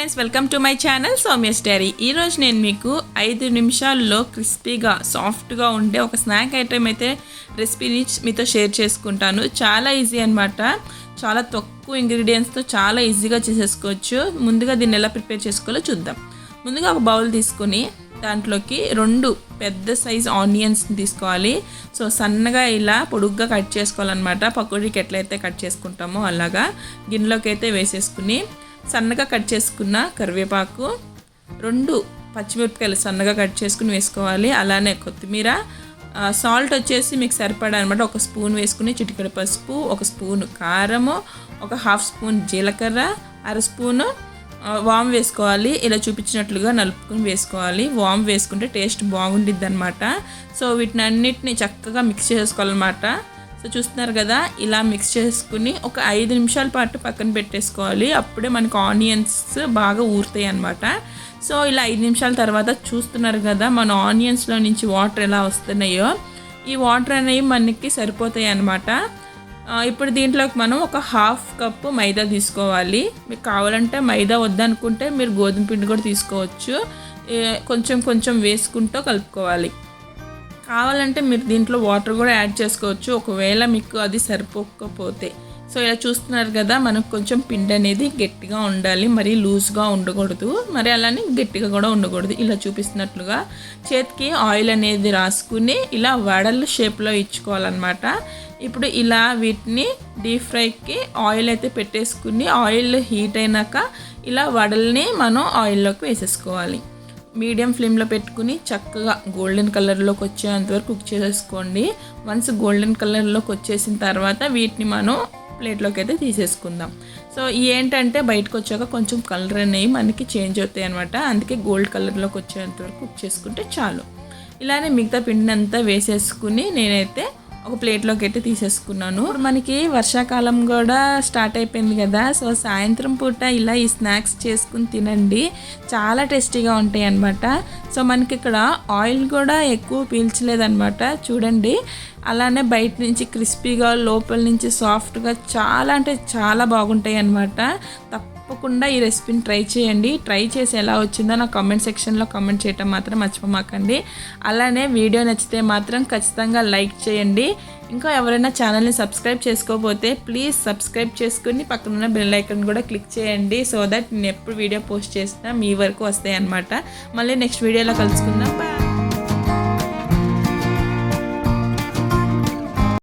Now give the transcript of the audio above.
Friends welcome to my channel Soumya స్టైరీ ఈరోజు నేను మీకు ఐదు నిమిషాల్లో క్రిస్పీగా సాఫ్ట్గా ఉండే ఒక స్నాక్ ఐటెం అయితే రెసిపీని మీతో షేర్ చేసుకుంటాను. చాలా ఈజీ అనమాట చాలా తక్కువ ఇంగ్రీడియంట్స్తో చాలా ఈజీగా చేసేసుకోవచ్చు. ముందుగా దీన్ని ఎలా ప్రిపేర్ చేసుకోవాలో చూద్దాం. ముందుగా ఒక బౌల్ తీసుకొని దాంట్లోకి రెండు పెద్ద సైజ్ ఆనియన్స్ తీసుకోవాలి. సో సన్నగా ఇలా పొడుగ్గా కట్ చేసుకోవాలన్నమాట. పకోడీకి ఎట్లయితే కట్ చేసుకుంటామో అలాగా గిన్నెలోకి అయితే వేసేసుకుని సన్నగా కట్ చేసుకున్న కరివేపాకు రెండు పచ్చిమిరపకాయలు సన్నగా కట్ చేసుకుని వేసుకోవాలి. అలానే కొత్తిమీర సాల్ట్ వచ్చేసి మీకు సరిపడా అనమాట ఒక స్పూన్ వేసుకుని చిటికెడ పసుపు ఒక స్పూన్ కారము ఒక హాఫ్ స్పూన్ జీలకర్ర అర స్పూను వామ్ వేసుకోవాలి. ఇలా చూపించినట్లుగా నలుపుకొని వేసుకోవాలి. వామ్ వేసుకుంటే టేస్ట్ బాగుండిద్ది అనమాట సో వీటిని అన్నిటిని చక్కగా మిక్స్ చేసుకోవాలన్నమాట. సో చూస్తున్నారు కదా ఇలా మిక్స్ చేసుకుని ఒక ఐదు నిమిషాల పాటు పక్కన పెట్టేసుకోవాలి. అప్పుడే మనకు ఆనియన్స్ బాగా ఊరుతాయి అనమాట సో ఇలా ఐదు నిమిషాల తర్వాత చూస్తున్నారు కదా మన ఆనియన్స్లో నుంచి వాటర్ ఎలా వస్తున్నాయో. ఈ వాటర్ అనేవి మనకి సరిపోతాయి అన్నమాట. ఇప్పుడు దీంట్లోకి మనం ఒక హాఫ్ కప్పు మైదా తీసుకోవాలి. మీకు కావాలంటే మైదా వద్దనుకుంటే మీరు గోధుమ పిండి కూడా తీసుకోవచ్చు. కొంచెం కొంచెం వేసుకుంటూ కలుపుకోవాలి. కావాలంటే మీరు దీంట్లో వాటర్ కూడా యాడ్ చేసుకోవచ్చు. ఒకవేళ మీకు అది సరిపోకపోతే. సో ఇలా చూస్తున్నారు కదా మనకు కొంచెం పిండి అనేది గట్టిగా ఉండాలి. మరి లూజ్గా ఉండకూడదు. మరి అలానే గట్టిగా కూడా ఉండకూడదు. ఇలా చూపిస్తున్నట్లుగా చేతికి ఆయిల్ అనేది రాసుకుని ఇలా వడల షేప్లో ఇచ్చుకోవాలన్నమాట. ఇప్పుడు ఇలా వీటిని డీప్ ఫ్రైకి ఆయిల్ అయితే పెట్టేసుకుని ఆయిల్ హీట్ అయినాక ఇలా వడల్ని మనం ఆయిల్లోకి వేసేసుకోవాలి. మీడియం ఫ్లేమ్లో పెట్టుకుని చక్కగా గోల్డెన్ కలర్లోకి వచ్చేంత వరకు కుక్ చేసేసుకోండి. వన్స్ గోల్డెన్ కలర్లోకి వచ్చేసిన తర్వాత వీటిని మనం ప్లేట్లోకి అయితే తీసేసుకుందాం. సో ఏంటంటే బయటకు వచ్చాక కొంచెం కలర్ అనేవి మనకి చేంజ్ అవుతాయి అనమాట అందుకే గోల్డ్ కలర్లోకి వచ్చేంత వరకు కుక్ చేసుకుంటే చాలు. ఇలానే మిగతా పిండిని అంతా వేసేసుకుని నేనైతే ఒక ప్లేట్లోకి అయితే తీసేసుకున్నాను. ఇప్పుడు మనకి వర్షాకాలం కూడా స్టార్ట్ అయిపోయింది కదా. సో సాయంత్రం పూట ఇలా ఈ స్నాక్స్ చేసుకుని తినండి. చాలా టేస్టీగా ఉంటాయి అన్నమాట. సో మనకి ఇక్కడ ఆయిల్ కూడా ఎక్కువ పీల్చలేదన్నమాట. చూడండి. అలానే బయట నుంచి క్రిస్పీగా లోపల నుంచి సాఫ్ట్గా చాలా అంటే చాలా బాగుంటాయి అన్నమాట. తప్పకుండా ఈ రెసిపీని ట్రై చేయండి. ట్రై చేసి ఎలా వచ్చిందో నా కామెంట్ సెక్షన్లో కామెంట్ చేయటం మాత్రం మర్చిపోమాకండి. అలానే వీడియో నచ్చితే మాత్రం ఖచ్చితంగా లైక్ చేయండి. ఇంకా ఎవరైనా ఛానల్ని సబ్స్క్రైబ్ చేసుకోకపోతే ప్లీజ్ సబ్స్క్రైబ్ చేసుకుని పక్కనున్న బెల్ ఐకన్ కూడా క్లిక్ చేయండి. సో దట్ నేను ఎప్పుడు వీడియో పోస్ట్ చేసినా మీ వరకు వస్తాయి అన్నమాట మళ్ళీ నెక్స్ట్ వీడియోలో కలుసుకుందాం. బాయ్